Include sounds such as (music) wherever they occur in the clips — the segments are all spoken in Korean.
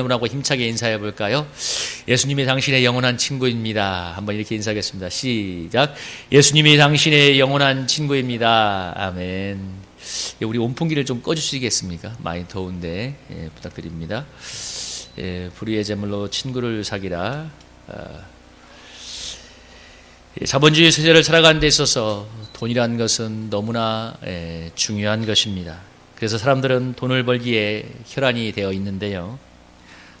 분하고 힘차게 인사해 볼까요? 예수님이 당신의 영원한 친구입니다. 한번 이렇게 인사하겠습니다. 시작. 예수님이 당신의 영원한 친구입니다. 아멘. 예, 우리 온풍기를 좀 꺼주시겠습니까? 많이 더운데 예, 부탁드립니다. 예, 불의의 제물로 친구를 사기라. 아, 예, 자본주의 세대를 살아가는 데 있어서 돈이라는 것은 너무나 예, 중요한 것입니다. 그래서 사람들은 돈을 벌기에 혈안이 되어 있는데요.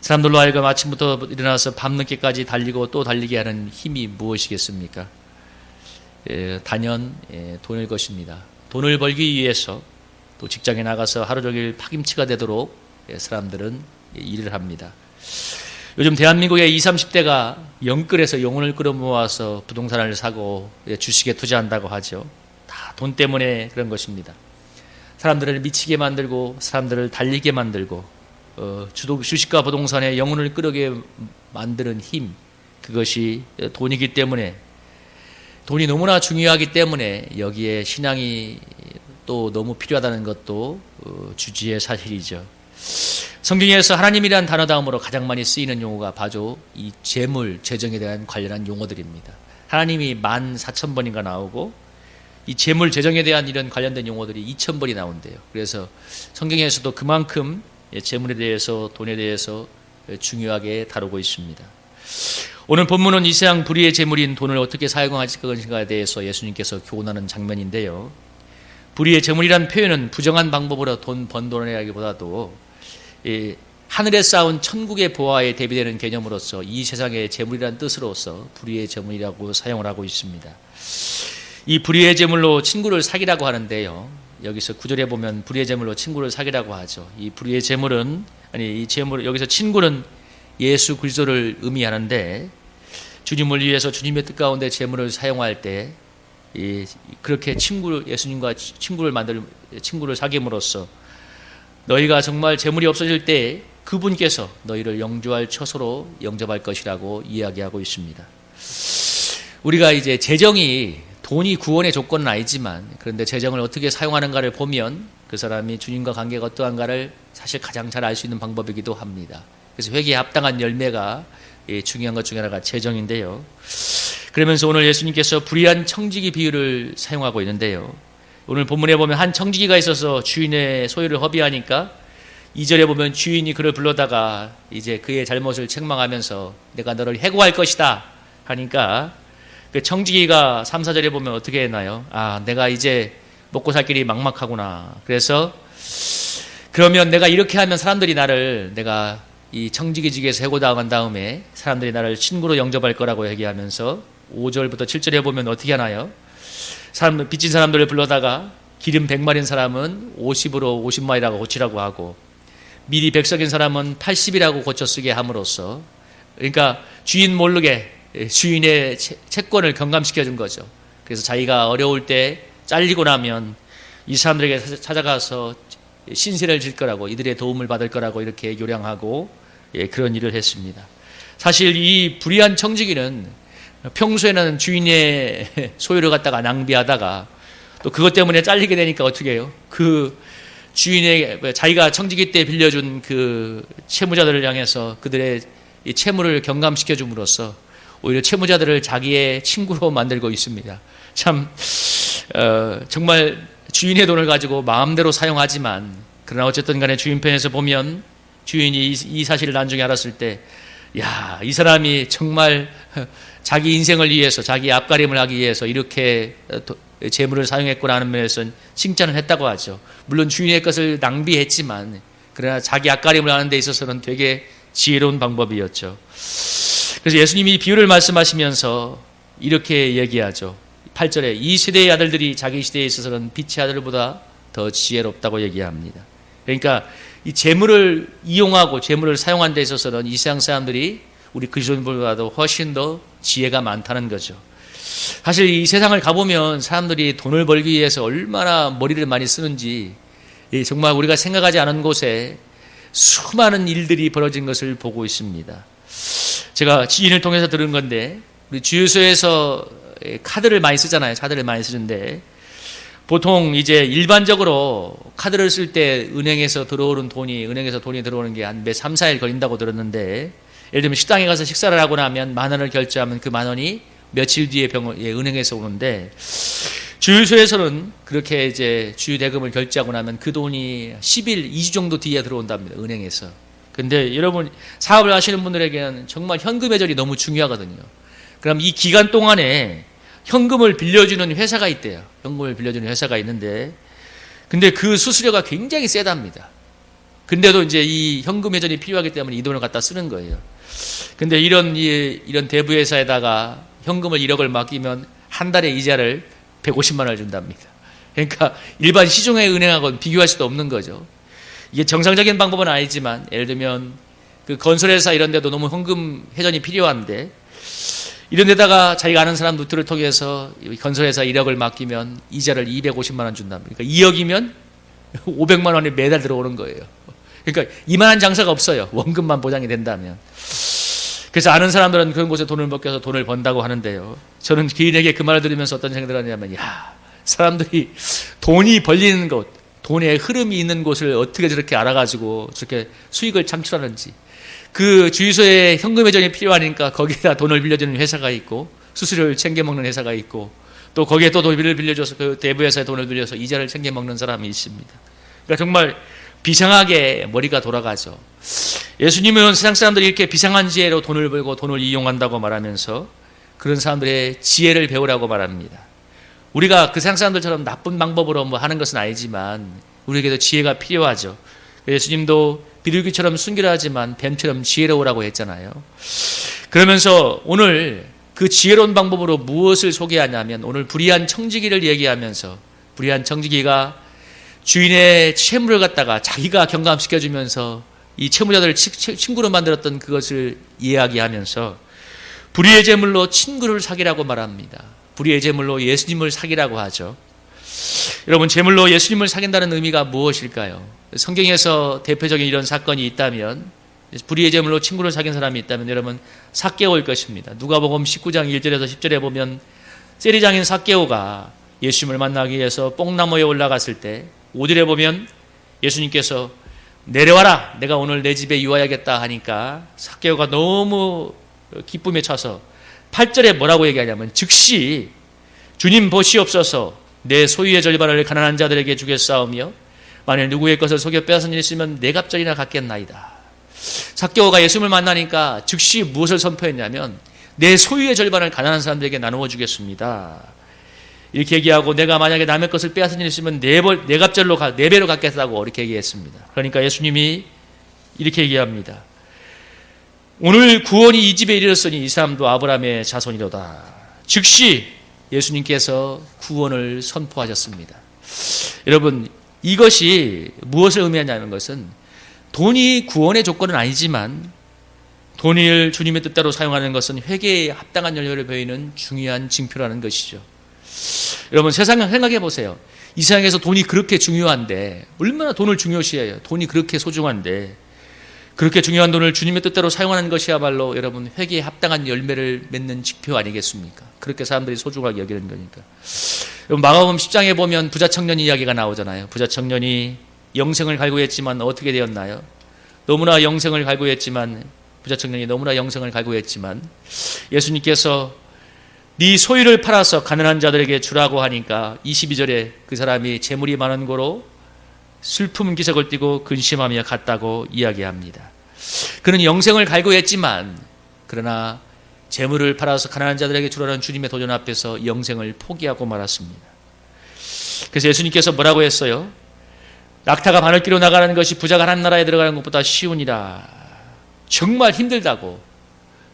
사람들로 하여금 아침부터 일어나서 밤늦게까지 달리고 또 달리게 하는 힘이 무엇이겠습니까? 예, 단연 예, 돈일 것입니다. 돈을 벌기 위해서 또 직장에 나가서 하루 종일 파김치가 되도록 예, 사람들은 예, 일을 합니다. 요즘 대한민국의 20, 30대가 영끌에서 영혼을 끌어모아서 부동산을 사고 예, 주식에 투자한다고 하죠. 다 돈 때문에 그런 것입니다. 사람들을 미치게 만들고 사람들을 달리게 만들고 어, 주도, 주식과 부동산에 영혼을 끌게 만드는 힘 그것이 돈이기 때문에 돈이 너무나 중요하기 때문에 여기에 신앙이 또 너무 필요하다는 것도 어, 주지의 사실이죠. 성경에서 하나님이라는 단어 다음으로 가장 많이 쓰이는 용어가 바로 이 재물, 재정에 대한 관련한 용어들입니다. 하나님이 만 사천 번인가 나오고 이 재물, 재정에 대한 이런 관련된 용어들이 이천 번이 나온대요. 그래서 성경에서도 그만큼 재물에 대해서 돈에 대해서 중요하게 다루고 있습니다. 오늘 본문은 이 세상 불의의 재물인 돈을 어떻게 사용할 것인가에 대해서 예수님께서 교훈하는 장면인데요. 불의의 재물이란 표현은 부정한 방법으로 돈 번 돈이라기보다도 하늘에 쌓은 천국의 보화에 대비되는 개념으로서 이 세상의 재물이란 뜻으로서 불의의 재물이라고 사용을 하고 있습니다. 이 불의의 재물로 친구를 사기라고 하는데요. 여기서 구절에 보면 불의의 재물로 친구를 사기라고 하죠. 이 불의의 재물은 아니 이 재물 여기서 친구는 예수 그리스도를 의미하는데 주님을 위해서 주님의 뜻 가운데 재물을 사용할 때 이, 그렇게 친구를 예수님과 친구를 만들 친구를 사귐으로써 너희가 정말 재물이 없어질 때 그분께서 너희를 영주할 처소로 영접할 것이라고 이야기하고 있습니다. 우리가 이제 재정이 돈이 구원의 조건은 아니지만 그런데 재정을 어떻게 사용하는가를 보면 그 사람이 주님과 관계가 어떠한가를 사실 가장 잘 알 수 있는 방법이기도 합니다. 그래서 회개에 합당한 열매가 중요한 것 중에 하나가 재정인데요. 그러면서 오늘 예수님께서 불의한 청지기 비유를 사용하고 있는데요. 오늘 본문에 보면 한 청지기가 있어서 주인의 소유를 허비하니까 2절에 보면 주인이 그를 불러다가 이제 그의 잘못을 책망하면서 내가 너를 해고할 것이다 하니까 그 청지기가 3, 4절에 보면 어떻게 했나요? 아, 내가 이제 먹고 살 길이 막막하구나. 그래서 그러면 내가 이렇게 하면 사람들이 나를 내가 이 청지기직에서 해고당한 다음에 사람들이 나를 친구로 영접할 거라고 얘기하면서 5절부터 7절에 보면 어떻게 하나요? 사람, 빚진 사람들을 불러다가 기름 100마리인 사람은 50으로 50마리라고 고치라고 하고 미리 100석인 사람은 80이라고 고쳐 쓰게 함으로써 그러니까 주인 모르게 주인의 채권을 경감시켜 준 거죠. 그래서 자기가 어려울 때 잘리고 나면 이 사람들에게 찾아가서 신세를 질 거라고 이들의 도움을 받을 거라고 이렇게 요량하고 예, 그런 일을 했습니다. 사실 이 불의한 청지기는 평소에는 주인의 (laughs) 소유를 갖다가 낭비하다가 또 그것 때문에 잘리게 되니까 어떻게 해요? 그 주인의 자기가 청지기 때 빌려준 그 채무자들을 향해서 그들의 채무를 경감시켜 줌으로써 오히려 채무자들을 자기의 친구로 만들고 있습니다. 참 어, 정말 주인의 돈을 가지고 마음대로 사용하지만 그러나 어쨌든 간에 주인 편에서 보면 주인이 이, 사실을 나중에 알았을 때 야, 이 사람이 정말 자기 인생을 위해서 자기 앞가림을 하기 위해서 이렇게 재물을 사용했구나 하는 면에서는 칭찬을 했다고 하죠. 물론 주인의 것을 낭비했지만 그러나 자기 앞가림을 하는 데 있어서는 되게 지혜로운 방법이었죠. 그래서 예수님이 비유를 말씀하시면서 이렇게 얘기하죠. 8절에 이 시대의 아들들이 자기 시대에 있어서는 빛의 아들보다 더 지혜롭다고 얘기합니다. 그러니까 이 재물을 이용하고 재물을 사용하는 데 있어서는 이 세상 사람들이 우리 그리스도인보다도 훨씬 더 지혜가 많다는 거죠. 사실 이 세상을 가보면 사람들이 돈을 벌기 위해서 얼마나 머리를 많이 쓰는지 정말 우리가 생각하지 않은 곳에 수많은 일들이 벌어진 것을 보고 있습니다. 제가 지인을 통해서 들은 건데 우리 주유소에서 카드를 많이 쓰잖아요. 카드를 많이 쓰는데 보통 이제 일반적으로 카드를 쓸 때 은행에서 들어오는 돈이 은행에서 돈이 들어오는 게한몇 3, 4일 걸린다고 들었는데 예를 들면 식당에 가서 식사를 하고 나면 만 원을 결제하면 그 만 원이 며칠 뒤에 병원 예, 은행에서 오는데 주유소에서는 그렇게 이제 주유 대금을 결제하고 나면 그 돈이 10일, 2주 정도 뒤에 들어온답니다. 은행에서. 근데 여러분 사업을 하시는 분들에게는 정말 현금 회전이 너무 중요하거든요. 그럼 이 기간 동안에 현금을 빌려주는 회사가 있대요. 현금을 빌려주는 회사가 있는데 근데 그 수수료가 굉장히 세답니다. 근데도 이제 이 현금 회전이 필요하기 때문에 이 돈을 갖다 쓰는 거예요. 근데 이런 이, 이런 대부 회사에다가 현금을 1억을 맡기면 한 달에 이자를 150만 원을 준답니다. 그러니까 일반 시중의 은행하고는 비교할 수도 없는 거죠. 이게 정상적인 방법은 아니지만 예를 들면 그 건설회사 이런 데도 너무 현금 회전이 필요한데 이런 데다가 자기가 아는 사람 루트를 통해서 건설회사 1억을 맡기면 이자를 250만 원 준답니다. 그러니까 2억이면 500만 (laughs) 원이 매달 들어오는 거예요. 그러니까 이만한 장사가 없어요. 원금만 보장이 된다면. 그래서 아는 사람들은 그런 곳에 돈을 맡겨서 돈을 번다고 하는데요. 저는 기인에게 그 말을 들으면서 어떤 생각을 하냐면, 야, 사람들이 돈이 벌리는 곳, 돈의 흐름이 있는 곳을 어떻게 저렇게 알아가지고 저렇게 수익을 창출하는지. 그 주유소에 현금 회전이 필요하니까 거기다 돈을 빌려주는 회사가 있고, 수수료를 챙겨 먹는 회사가 있고, 또 거기에 또 돈을 빌려줘서 그 대부 회사에 돈을 빌려서 이자를 챙겨 먹는 사람이 있습니다. 그러니까 정말 비상하게 머리가 돌아가죠. 예수님은 세상 사람들이 이렇게 비상한 지혜로 돈을 벌고 돈을 이용한다고 말하면서 그런 사람들의 지혜를 배우라고 말합니다. 우리가 그 세상 사람들처럼 나쁜 방법으로 뭐 하는 것은 아니지만 우리에게도 지혜가 필요하죠. 예수님도 비둘기처럼 순결하지만 뱀처럼 지혜로우라고 했잖아요. 그러면서 오늘 그 지혜로운 방법으로 무엇을 소개하냐면 오늘 불의한 청지기를 얘기하면서 불의한 청지기가 주인의 채무를 갖다가 자기가 경감시켜주면서 이 채무자들을 친구로 만들었던 그것을 이야기하면서 불의의 제물로 친구를 사기라고 말합니다. 불의의 제물로 예수님을 사기라고 하죠. 여러분, 제물로 예수님을 사귄다는 의미가 무엇일까요? 성경에서 대표적인 이런 사건이 있다면, 불의의 제물로 친구를 사귄 사람이 있다면 여러분, 사개오일 것입니다. 누가복음 19장 1절에서 10절에 보면, 세리장인 사개오가 예수님을 만나기 위해서 뽕나무에 올라갔을 때, 5절에 보면 예수님께서 내려와라. 내가 오늘 내 집에 유하야겠다 하니까 사개오가 너무 기쁨에 차서 8절에 뭐라고 얘기하냐면 즉시 주님 보시옵소서 내 소유의 절반을 가난한 자들에게 주겠사오며 만일 누구의 것을 속여 빼앗은 일 있으면 내 갑절이나 갖겠나이다. 사개오가 예수님을 만나니까 즉시 무엇을 선포했냐면 내 소유의 절반을 가난한 사람들에게 나누어 주겠습니다. 이렇게 얘기하고 내가 만약에 남의 것을 빼앗은 일 있으면 네, 벌, 네 갑절로 가, 네 배로 갚겠다고 이렇게 얘기했습니다. 그러니까 예수님이 이렇게 얘기합니다. 오늘 구원이 이 집에 이르렀으니 이 사람도 아브라함의 자손이로다. 즉시 예수님께서 구원을 선포하셨습니다. 여러분, 이것이 무엇을 의미하냐는 것은 돈이 구원의 조건은 아니지만 돈을 주님의 뜻대로 사용하는 것은 회개에 합당한 열매를 보이는 중요한 징표라는 것이죠. 여러분 세상 생각해 보세요. 이 세상에서 돈이 그렇게 중요한데 얼마나 돈을 중요시해요. 돈이 그렇게 소중한데 그렇게 중요한 돈을 주님의 뜻대로 사용하는 것이야말로 여러분 회개에 합당한 열매를 맺는 지표 아니겠습니까? 그렇게 사람들이 소중하게 여기는 거니까. 마가복음 10장에 보면 부자 청년 이야기가 나오잖아요. 부자 청년이 영생을 갈구했지만 어떻게 되었나요? 너무나 영생을 갈구했지만 부자 청년이 너무나 영생을 갈구했지만 예수님께서 네 소유를 팔아서 가난한 자들에게 주라고 하니까 22절에 그 사람이 재물이 많은 고로 슬픔 기색을 띠고 근심하며 갔다고 이야기합니다. 그는 영생을 갈구했지만 그러나 재물을 팔아서 가난한 자들에게 주라는 주님의 도전 앞에서 영생을 포기하고 말았습니다. 그래서 예수님께서 뭐라고 했어요? 낙타가 바늘기로 나가는 것이 부자가 한 나라에 들어가는 것보다 쉬우니라. 정말 힘들다고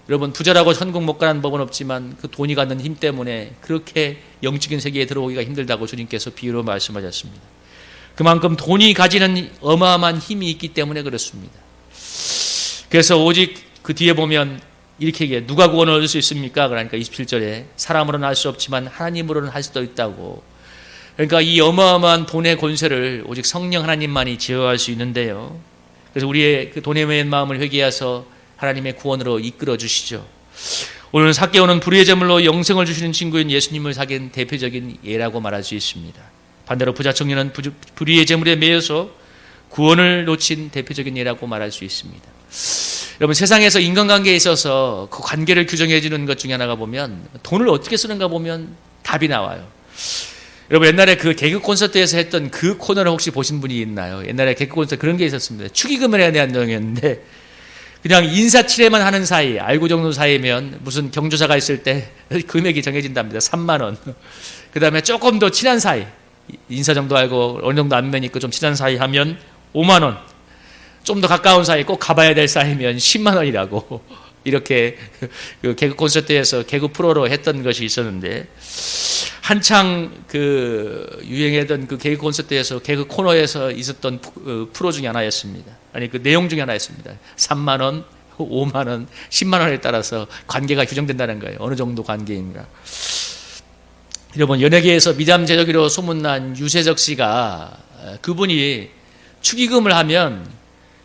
여러분 부자라고 천국 못 가는 법은 없지만 그 돈이 갖는 힘 때문에 그렇게 영적인 세계에 들어오기가 힘들다고 주님께서 비유로 말씀하셨습니다. 그만큼 돈이 가지는 어마어마한 힘이 있기 때문에 그렇습니다. 그래서 오직 그 뒤에 보면 이렇게 얘기해 누가 구원을 얻을 수 있습니까? 그러니까 27절에 사람으로는 할 수 없지만 하나님으로는 할 수도 있다고. 그러니까 이 어마어마한 돈의 권세를 오직 성령 하나님만이 제어할 수 있는데요. 그래서 우리의 그 돈에 매인 마음을 회개해서 하나님의 구원으로 이끌어 주시죠. 오늘 사개오는 불의의 제물로 영생을 주시는 친구인 예수님을 사귄 대표적인 예라고 말할 수 있습니다. 반대로 부자 청년은 부- 불의의 재물에 매여서 구원을 놓친 대표적인 예라고 말할 수 있습니다. 여러분 세상에서 인간관계에 있어서 그 관계를 규정해 주는 것 중에 하나가 보면 돈을 어떻게 쓰는가 보면 답이 나와요. 여러분 옛날에 그 개그 콘서트에서 했던 그 코너를 혹시 보신 분이 있나요? 옛날에 개그 콘서트 그런 게 있었습니다. 축의금에 대한 내용이었는데 그냥 인사치레만 하는 사이, 알고 정도 사이면 무슨 경조사가 있을 때 (laughs) 금액이 정해진답니다. 3만 원. 그 다음에 조금 더 친한 사이, 인사 정도 알고 어느 정도 안면 있고 좀 친한 사이 하면 5만 원. 좀 더 가까운 사이 꼭 가봐야 될 사이면 10만 원이라고 (laughs) 이렇게 (laughs) 그 개그 콘서트에서 개그 프로로 했던 것이 있었는데 한창 그 유행했던 그 개그 콘서트에서 개그 코너에서 있었던 프- 어, 프로 중에 하나였습니다. 아니 그 내용 중에 하나였습니다. 3만 원, 5만 원, 10만 원에 따라서 관계가 규정된다는 거예요. 어느 정도 관계인가. 여러분 연예계에서 미담 제조기로 소문난 유세적 씨가 어, 그분이 축의금을 하면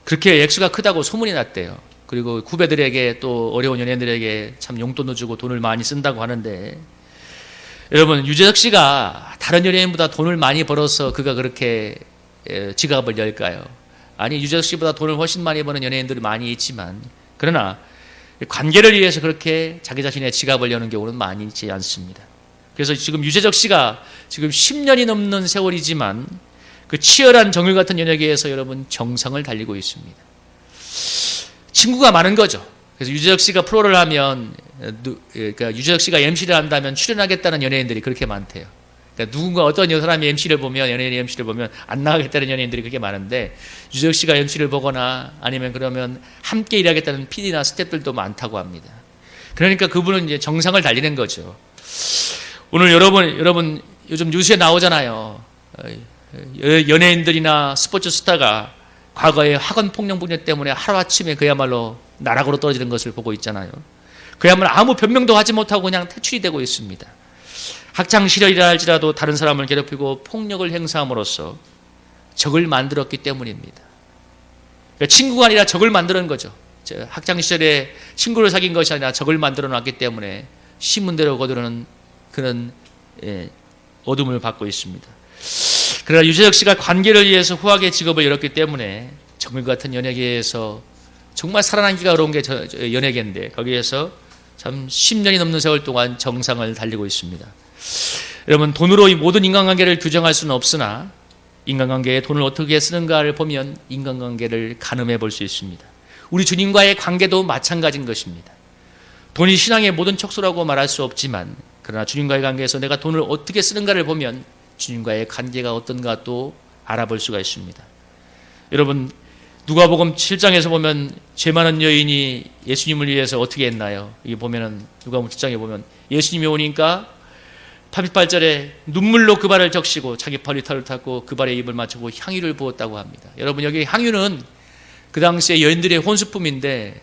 그렇게 액수가 크다고 소문이 났대요. 그리고 후배들에게 또 어려운 연예인들에게 참 용돈도 주고 돈을 많이 쓴다고 하는데 여러분 유재석 씨가 다른 연예인보다 돈을 많이 벌어서 그가 그렇게 에, 지갑을 열까요? 아니 유재석 씨보다 돈을 훨씬 많이 버는 연예인들이 많이 있지만 그러나 관계를 위해서 그렇게 자기 자신의 지갑을 여는 경우는 많이 있지 않습니다. 그래서 지금 유재석 씨가 지금 10년이 넘는 세월이지만 그 치열한 정글 같은 연예계에서 여러분 정상을 달리고 있습니다. 친구가 많은 거죠. 그래서 유재석 씨가 프로를 하면 누- 그러니까 유재석 씨가 MC를 한다면 출연하겠다는 연예인들이 그렇게 많대요. 그러니까 누군가 어떤 여 사람이 MC를 보면 연예인이 MC를 보면 안 나가겠다는 연예인들이 그렇게 많은데 유재석 씨가 MC를 보거나 아니면 그러면 함께 일하겠다는 PD나 스태프들도 많다고 합니다. 그러니까 그분은 이제 정상을 달리는 거죠. 오늘 여러분 여러분 요즘 뉴스에 나오잖아요. 어, 여- 연예인들이나 스포츠 스타가 과거에 학원 폭력 분야 때문에 하루아침에 그야말로 나락으로 떨어지는 것을 보고 있잖아요. 그야말로 아무 변명도 하지 못하고 그냥 퇴출이 되고 있습니다. 학창 시절이라 할지라도 다른 사람을 괴롭히고 폭력을 행사함으로써 적을 만들었기 때문입니다. 그러니까 친구가 아니라 적을 만드는 거죠. 저 학창 시절에 친구를 사귄 것이 아니라 적을 만들어 놨기 때문에 신문대로 거두는 그런 예, 어둠을 받고 있습니다. 그러나 유재석 씨가 관계를 위해서 후하게 직업을 열었기 때문에 정글 같은 연예계에서 정말 살아남기가 어려운 게 연예계인데 거기에서 참 10년이 넘는 세월 동안 정상을 달리고 있습니다. 여러분 돈으로 이 모든 인간관계를 규정할 수는 없으나 인간관계에 돈을 어떻게 쓰는가를 보면 인간관계를 가늠해 볼 수 있습니다. 우리 주님과의 관계도 마찬가지인 것입니다. 돈이 신앙의 모든 척수라고 말할 수 없지만 그러나 주님과의 관계에서 내가 돈을 어떻게 쓰는가를 보면 주님과의 관계가 어떤가 또 알아볼 수가 있습니다. 여러분 누가복음 7장에서 보면 죄 많은 여인이 예수님을 위해서 어떻게 했나요? 이게 보면은 누가복음 7장에 보면 예수님이 오니까 88절에 눈물로 그 발을 적시고 자기 발리털을 탔고 그 발에 입을 맞추고 향유를 부었다고 합니다. 여러분 여기 향유는 그 당시에 여인들의 혼수품인데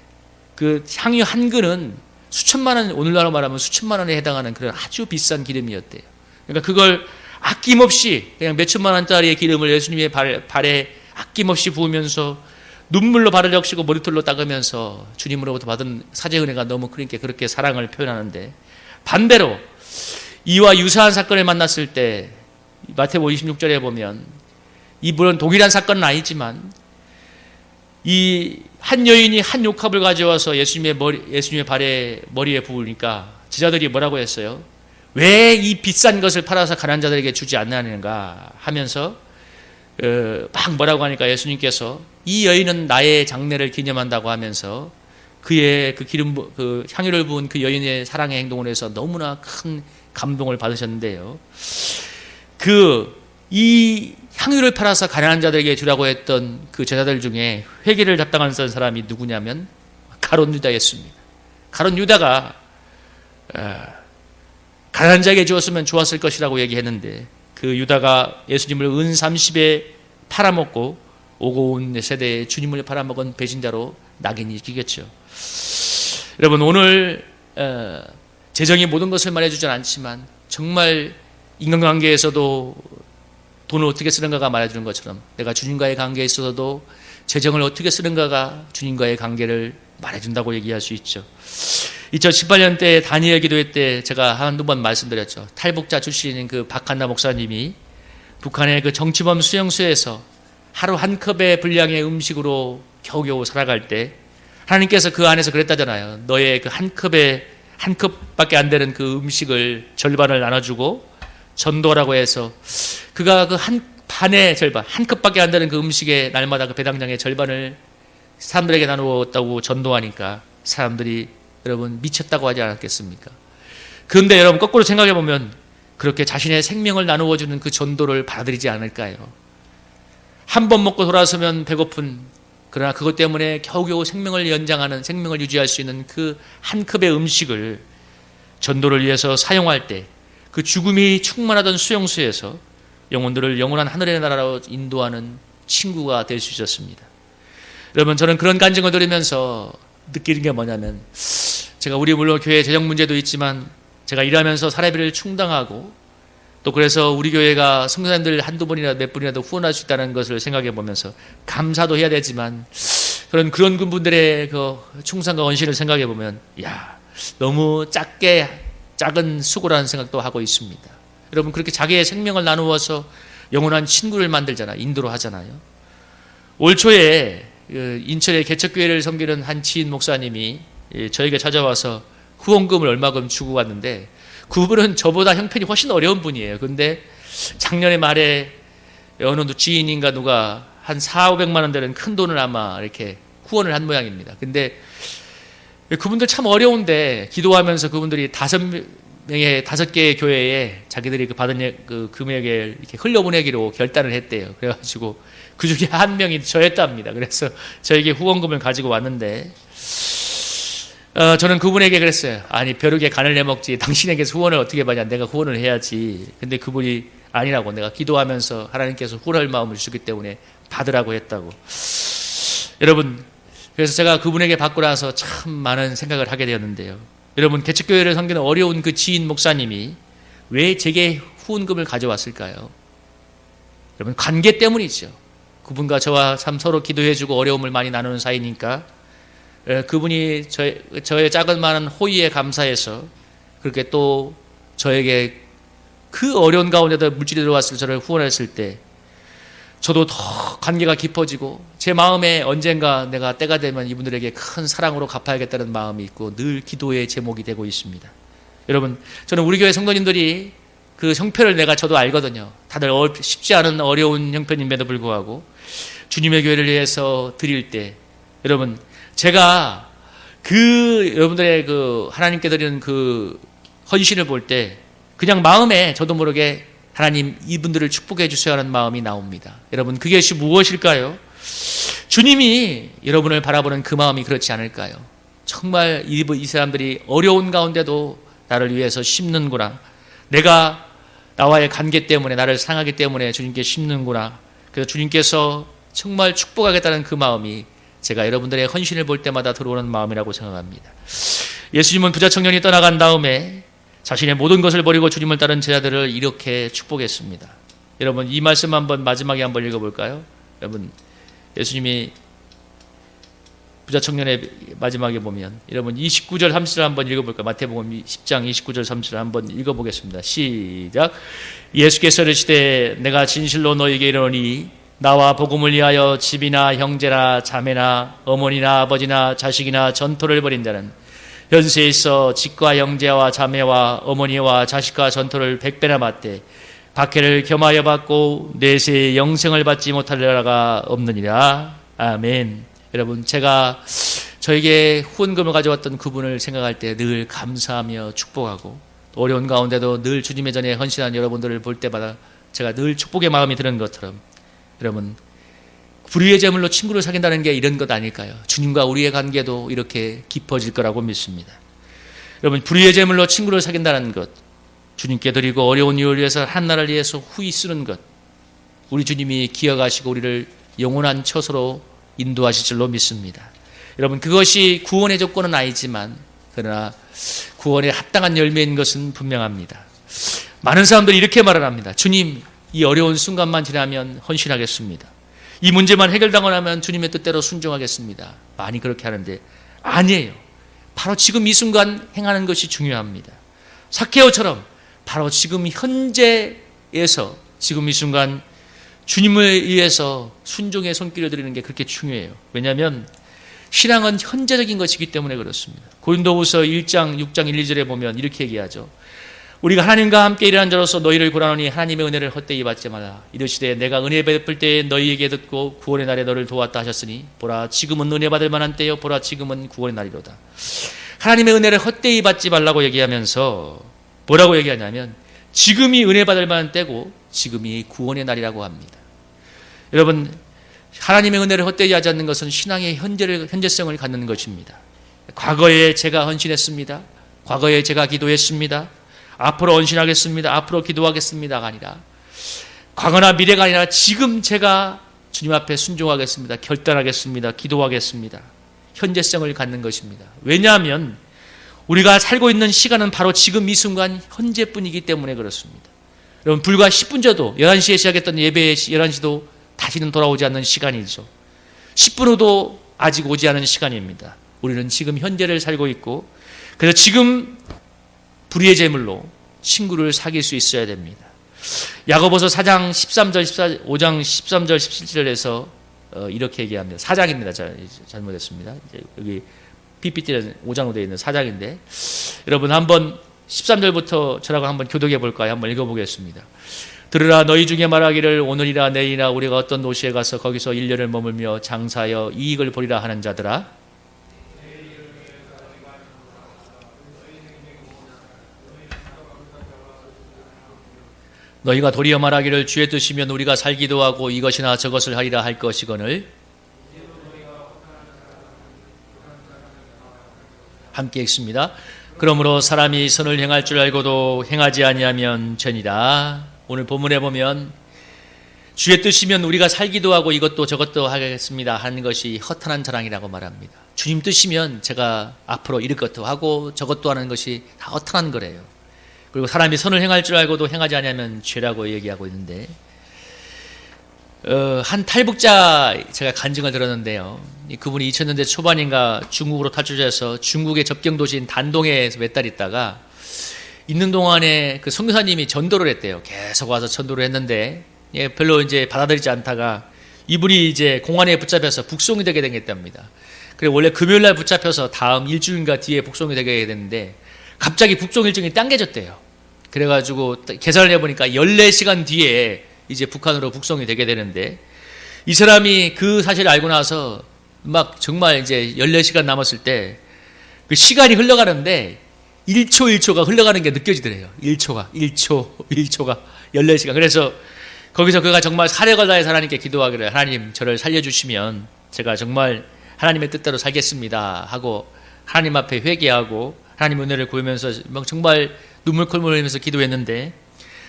그 향유 한 근은 수천만 원 오늘날로 말하면 수천만 원에 해당하는 그런 아주 비싼 기름이었대요. 그러니까 그걸 아낌없이 그냥 몇 천만 원짜리의 기름을 예수님의 발, 발에 아낌없이 부으면서 눈물로 발을 적시고 머리털로 닦으면서 주님으로부터 받은 사제 은혜가 너무 크니까 그렇게 사랑을 표현하는데 반대로 이와 유사한 사건을 만났을 때 마태복음 26절에 보면 이 물론 동일한 사건은 아니지만 이 한 여인이 한 욕합을 가져와서 예수님의 머리 예수님의 발에 머리에 부으니까 제자들이 뭐라고 했어요? 왜 이 비싼 것을 팔아서 가난한 자들에게 주지 않느냐는가 하면서 어, 막 뭐라고 하니까 예수님께서 이 여인은 나의 장례를 기념한다고 하면서 그의 그 기름 부- 그 향유를 부은 그 여인의 사랑의 행동을 해서 너무나 큰 감동을 받으셨는데요. 그 이 향유를 팔아서 가난한 자들에게 주라고 했던 그 제자들 중에 회개를 답당한 사람이 누구냐면 가론 유다였습니다. 가론 유다가 어, 가난한 자에게 주었으면 좋았을 것이라고 얘기했는데 그 유다가 예수님을 은 30에 팔아먹고 오고 온 세대에 주님을 팔아먹은 배신자로 낙인이 끼겠죠. 여러분 오늘 어, 재정이 모든 것을 말해주진 않지만 정말 인간관계에서도 돈을 어떻게 쓰는가가 말해주는 것처럼 내가 주님과의 관계에 있어서도 재정을 어떻게 쓰는가가 주님과의 관계를 말해준다고 얘기할 수 있죠. 2018년 때 다니엘 기도회 때 제가 한두 번 말씀드렸죠. 탈북자 출신인 그 박한나 목사님이 북한의 그 정치범 수용소에서 하루 한 컵의 분량의 음식으로 겨우겨우 살아갈 때 하나님께서 그 안에서 그랬다잖아요. 너의 그 한 컵에 한 컵밖에 안 되는 그 음식을 절반을 나눠주고 전도라고 해서 그가 그 한 반의 절반 한 컵밖에 안 되는 그 음식의 날마다 그 배당량의 절반을 사람들에게 나누었다고 전도하니까 사람들이 여러분 미쳤다고 하지 않았겠습니까? 그런데 여러분 거꾸로 생각해 보면 그렇게 자신의 생명을 나누어 주는 그 전도를 받아들이지 않을까요? 한 번 먹고 돌아서면 배고픈 그러나 그것 때문에 겨우겨우 생명을 연장하는 생명을 유지할 수 있는 그 한 컵의 음식을 전도를 위해서 사용할 때 그 죽음이 충만하던 수용소에서 영혼들을 영원한 하늘의 나라로 인도하는 친구가 될 수 있었습니다. 여러분 저는 그런 간증을 들으면서 느끼는 게 뭐냐면 제가 우리 물론 교회 재정 문제도 있지만 제가 일하면서 사례비를 충당하고 또 그래서 우리 교회가 성도님들 한두 번이나 몇 분이라도 후원할 수 있다는 것을 생각해 보면서 감사도 해야 되지만 그런 그런 분들의 그 충성과 원신을 생각해 보면 야 너무 작게 작은 수고라는 생각도 하고 있습니다. 여러분 그렇게 자기의 생명을 나누어서 영원한 친구를 만들잖아 인도로 하잖아요. 올 초에 그 인천의 개척교회를 섬기는 한 지인 목사님이 예, 저에게 찾아와서 후원금을 얼마금 주고 갔는데 그분은 저보다 형편이 훨씬 어려운 분이에요. 근데 작년에 말에 어느 지인인가 누가 한 4, 500만 원 되는 큰 돈을 아마 이렇게 후원을 한 모양입니다. 근데 그분들 참 어려운데 기도하면서 그분들이 다섯 명의 다섯 개의 교회에 자기들이 그 받은 그 금액을 이렇게 흘려보내기로 결단을 했대요. 그래가지고 그 중에 한 명이 저였답니다. 그래서 저에게 후원금을 가지고 왔는데 어, 저는 그분에게 그랬어요. 아니 벼룩에 간을 내먹지. 당신에게서 후원을 어떻게 받냐? 내가 후원을 해야지. 근데 그분이 아니라고 내가 기도하면서 하나님께서 후원할 마음을 주기 때문에 받으라고 했다고. 여러분 그래서 제가 그분에게 받고 나서 참 많은 생각을 하게 되었는데요. 여러분 개척교회를 섬기는 어려운 그 지인 목사님이 왜 제게 후원금을 가져왔을까요? 여러분 관계 때문이죠. 그분과 저와 참 서로 기도해주고 어려움을 많이 나누는 사이니까 그분이 저, 저의 작은 많은 호의에 감사해서 그렇게 또 저에게 그 어려운 가운데도 물질이 들어왔을 저를 후원했을 때 저도 더 관계가 깊어지고 제 마음에 언젠가 내가 때가 되면 이분들에게 큰 사랑으로 갚아야겠다는 마음이 있고 늘 기도의 제목이 되고 있습니다. 여러분, 저는 우리 교회 성도님들이 그 형편을 내가 저도 알거든요. 다들 쉽지 않은 어려운 형편임에도 불구하고 주님의 교회를 위해서 드릴 때 여러분 제가 그 여러분들의 그 하나님께 드리는 그 헌신을 볼 때 그냥 마음에 저도 모르게 하나님 이분들을 축복해 주셔야 하는 마음이 나옵니다. 여러분 그것이 무엇일까요? 주님이 여러분을 바라보는 그 마음이 그렇지 않을까요? 정말 이 사람들이 어려운 가운데도 나를 위해서 심는구나. 내가 나와의 관계 때문에 나를 사랑하기 때문에 주님께 심는구나. 그래서 주님께서 정말 축복하겠다는 그 마음이 제가 여러분들의 헌신을 볼 때마다 들어오는 마음이라고 생각합니다. 예수님은 부자 청년이 떠나간 다음에 자신의 모든 것을 버리고 주님을 따른 제자들을 이렇게 축복했습니다. 여러분 이 말씀 한번 마지막에 한번 읽어볼까요? 여러분 예수님이 부자 청년의 마지막에 보면 여러분 29절 30절 한번 읽어볼까요? 마태복음 10장 29절 30절 한번 읽어보겠습니다. 시작 예수께서 이르시되 내가 진실로 너에게 이르노니 나와 복음을 위하여 집이나 형제나 자매나 어머니나 아버지나 자식이나 전토를 벌인 자는 현세에 있어 집과 형제와 자매와 어머니와 자식과 전토를 백배나 받되 박해를 겸하여 받고 내세의 영생을 받지 못할 나라가 없느니라. 아멘. 여러분 제가 저에게 후원금을 가져왔던 그분을 생각할 때 늘 감사하며 축복하고 어려운 가운데도 늘 주님의 전에 헌신한 여러분들을 볼 때마다 제가 늘 축복의 마음이 드는 것처럼 여러분 불의의 제물로 친구를 사귄다는 게 이런 것 아닐까요? 주님과 우리의 관계도 이렇게 깊어질 거라고 믿습니다. 여러분 불의의 제물로 친구를 사귄다는 것, 주님께 드리고 어려운 이를 위해서 한 나라를 위해서 후히 쓰는 것, 우리 주님이 기억하시고 우리를 영원한 처소로 인도하실 줄로 믿습니다. 여러분 그것이 구원의 조건은 아니지만 그러나 구원에 합당한 열매인 것은 분명합니다. 많은 사람들이 이렇게 말을 합니다. 주님 이 어려운 순간만 지나면 헌신하겠습니다. 이 문제만 해결당하고 나면 주님의 뜻대로 순종하겠습니다. 많이 그렇게 하는데 아니에요. 바로 지금 이 순간 행하는 것이 중요합니다. 사케오처럼 바로 지금 현재에서 지금 이 순간 주님을 위해서 순종의 손길을 드리는 게 그렇게 중요해요. 왜냐하면 신앙은 현재적인 것이기 때문에 그렇습니다. 고린도후서 1장 6장 1, 2절에 보면 이렇게 얘기하죠. 우리가 하나님과 함께 일하는 자로서 너희를 고라노니 하나님의 은혜를 헛되이 받지 말라. 이르시되 내가 은혜 베풀 때에 너희에게 듣고 구원의 날에 너를 도왔다 하셨으니 보라 지금은 은혜 받을 만한 때요 보라 지금은 구원의 날이로다. 하나님의 은혜를 헛되이 받지 말라고 얘기하면서 뭐라고 얘기하냐면 지금이 은혜 받을 만한 때고 지금이 구원의 날이라고 합니다. 여러분 하나님의 은혜를 헛되이 하지 않는 것은 신앙의 현재를, 현재성을 갖는 것입니다. 과거에 제가 헌신했습니다. 과거에 제가 기도했습니다. 앞으로 헌신하겠습니다. 앞으로 기도하겠습니다가 아니라 과거나 미래가 아니라 지금 제가 주님 앞에 순종하겠습니다. 결단하겠습니다. 기도하겠습니다. 현재성을 갖는 것입니다. 왜냐하면 우리가 살고 있는 시간은 바로 지금 이 순간 현재뿐이기 때문에 그렇습니다. 여러분 불과 10분 전도 11시에 시작했던 예배 11시도 다시는 돌아오지 않는 시간이죠. 10분 후도 아직 오지 않은 시간입니다. 우리는 지금 현재를 살고 있고 그래서 지금 불의의 제물로 친구를 사귈 수 있어야 됩니다. 야고보서 4장 13절 14 5장 13절 17절에서 어, 이렇게 얘기합니다. 4장입니다. 자, 잘못했습니다. 여기 PPT는 5장으로 되어 있는 4장인데 여러분 한번 13절부터 저라고 한번 교독해 볼까요? 한번 읽어 보겠습니다. 들으라 너희 중에 말하기를 오늘이라 내일이나 우리가 어떤 도시에 가서 거기서 1년을 머물며 장사하여 이익을 보리라 하는 자들아 너희가 도리어 말하기를 주의 뜻이면 우리가 살기도 하고 이것이나 저것을 하리라 할 것이거늘 함께 읽습니다. 그러므로 사람이 선을 행할 줄 알고도 행하지 아니하면 죄니라. 오늘 본문에 보면 주의 뜻이면 우리가 살기도 하고 이것도 저것도 하겠습니다 하는 것이 허탄한 자랑이라고 말합니다. 주님 뜻이면 제가 앞으로 이럴 것도 하고 저것도 하는 것이 다 허탄한 거래요. 그리고 사람이 선을 행할 줄 알고도 행하지 않으면 죄라고 얘기하고 있는데 어, 한 탈북자 제가 간증을 들었는데요. 그분이 2000년대 초반인가 중국으로 탈출해서 중국의 접경 도시인 단동에 몇 달 있다가 있는 동안에 그 선교사님이 전도를 했대요. 계속 와서 전도를 했는데 예, 별로 이제 받아들이지 않다가 이분이 이제 공안에 붙잡혀서 북송이 되게 된겠답니다. 그래 원래 금요일 날 붙잡혀서 다음 일주일인가 뒤에 북송이 되게 되는데 갑자기 북송 일정이 당겨졌대요. 그래가지고 계산을 해보니까 14시간 뒤에 이제 북한으로 북송이 되게 되는데 이 사람이 그 사실을 알고 나서 막 정말 이제 14시간 남았을 때 그 시간이 흘러가는데 1초 1초가 흘러가는 게 느껴지더래요. 1초가, 1초, 1초가 14시간. 그래서 거기서 그가 정말 사력을 다해서 하나님께 기도하기를 하나님 저를 살려주시면 제가 정말 하나님의 뜻대로 살겠습니다 하고 하나님 앞에 회개하고 하나님 은혜를 구하면서 정말 눈물 콜물 흘리면서 기도했는데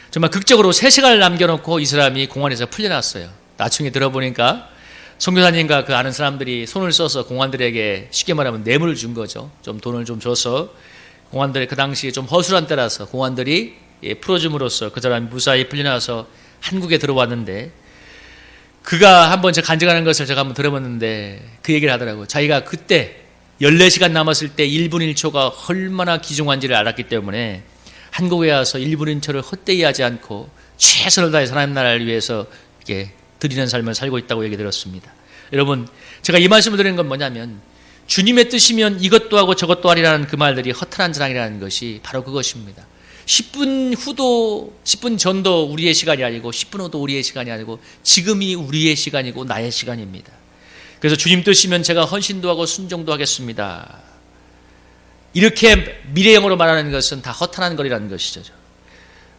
정말 극적으로 3시간을 남겨놓고 이 사람이 공원에서 풀려났어요. 나중에 들어보니까 선교사님과 그 아는 사람들이 손을 써서 공안들에게 쉽게 말하면 뇌물을 준 거죠. 좀 돈을 좀 줘서 공안들의 그 당시에 좀 허술한 때라서 공안들이 예, 풀어줌으로써 그 사람이 무사히 풀려나서 한국에 들어왔는데 그가 한번 제가 간증하는 것을 제가 한번 들어봤는데 그 얘기를 하더라고요. 자기가 그때 14시간 남았을 때 1분 1초가 얼마나 귀중한지를 알았기 때문에 한국에 와서 1분 1초를 헛되이 하지 않고 최선을 다해서 하나님 나라를 위해서 이렇게 드리는 삶을 살고 있다고 얘기 들었습니다. 여러분, 제가 이 말씀을 드리는 건 뭐냐면 주님의 뜻이면 이것도 하고 저것도 하리라는 그 말들이 허탄한 자랑이라는 것이 바로 그것입니다. 10분 후도 10분 전도 우리의 시간이 아니고 10분 후도 우리의 시간이 아니고 지금이 우리의 시간이고 나의 시간입니다. 그래서 주님 뜻이면 제가 헌신도 하고 순종도 하겠습니다. 이렇게 미래형으로 말하는 것은 다 허탄한 거리라는 것이죠.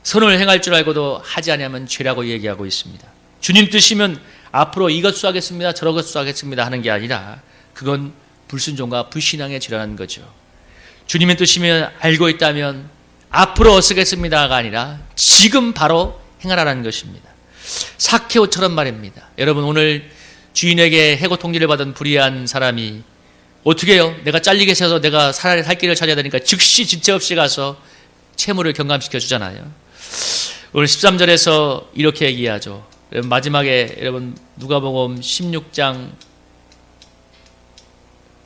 선을 행할 줄 알고도 하지 않으면 죄라고 얘기하고 있습니다. 주님 뜻이면 앞으로 이것 하겠습니다. 저것 하겠습니다. 하는 게 아니라 그건 불순종과 불신앙의 죄라는 거죠. 주님의 뜻이면 알고 있다면 앞으로 어쓰겠습니다가 아니라 지금 바로 행하라는 것입니다. 사케오처럼 말입니다. 여러분 오늘 주인에게 해고 통지를 받은 불의한 사람이 어떻게 해요? 내가 잘리게 해서 내가 살아야 살 길을 찾아야 되니까 즉시 지체 없이 가서 채무를 경감시켜 주잖아요. 오늘 13절에서 이렇게 얘기하죠. 마지막에 여러분 누가복음 16장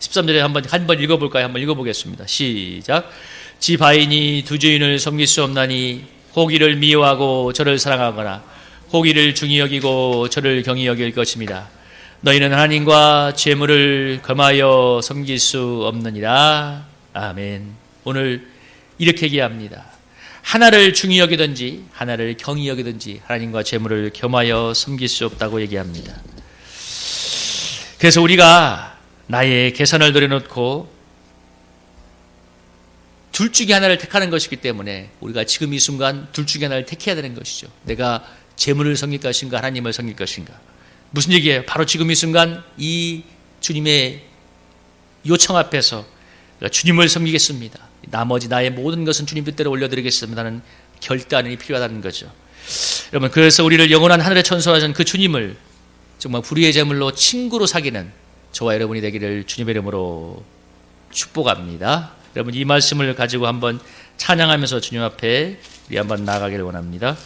13절에 한번 한번 읽어 볼까요? 한번 읽어 보겠습니다. 시작. 지 바인이 두 주인을 섬길 수 없나니 호기를 미워하고 저를 사랑하거나 호기를 중히 여기고 저를 경히 여길 것입니다. 너희는 하나님과 재물을 금하여 섬길 수 없느니라. 아멘. 오늘 이렇게 얘기합니다. 하나를 중히 여기든지 하나를 경히 여기든지 하나님과 재물을 겸하여 섬길 수 없다고 얘기합니다. 그래서 우리가 나의 계산을 들여놓고 둘 중에 하나를 택하는 것이기 때문에 우리가 지금 이 순간 둘 중에 하나를 택해야 되는 것이죠. 내가 재물을 섬길 것인가 하나님을 섬길 것인가. 무슨 얘기예요? 바로 지금 이 순간 이 주님의 요청 앞에서 주님을 섬기겠습니다. 나머지 나의 모든 것은 주님 뜻대로 올려드리겠습니다는 결단이 필요하다는 거죠. 여러분 그래서 우리를 영원한 하늘의 천수하신 그 주님을 정말 불의의 제물로 친구로 사귀는 저와 여러분이 되기를 주님의 이름으로 축복합니다. 여러분 이 말씀을 가지고 한번 찬양하면서 주님 앞에 우리 한번 나가기를 원합니다.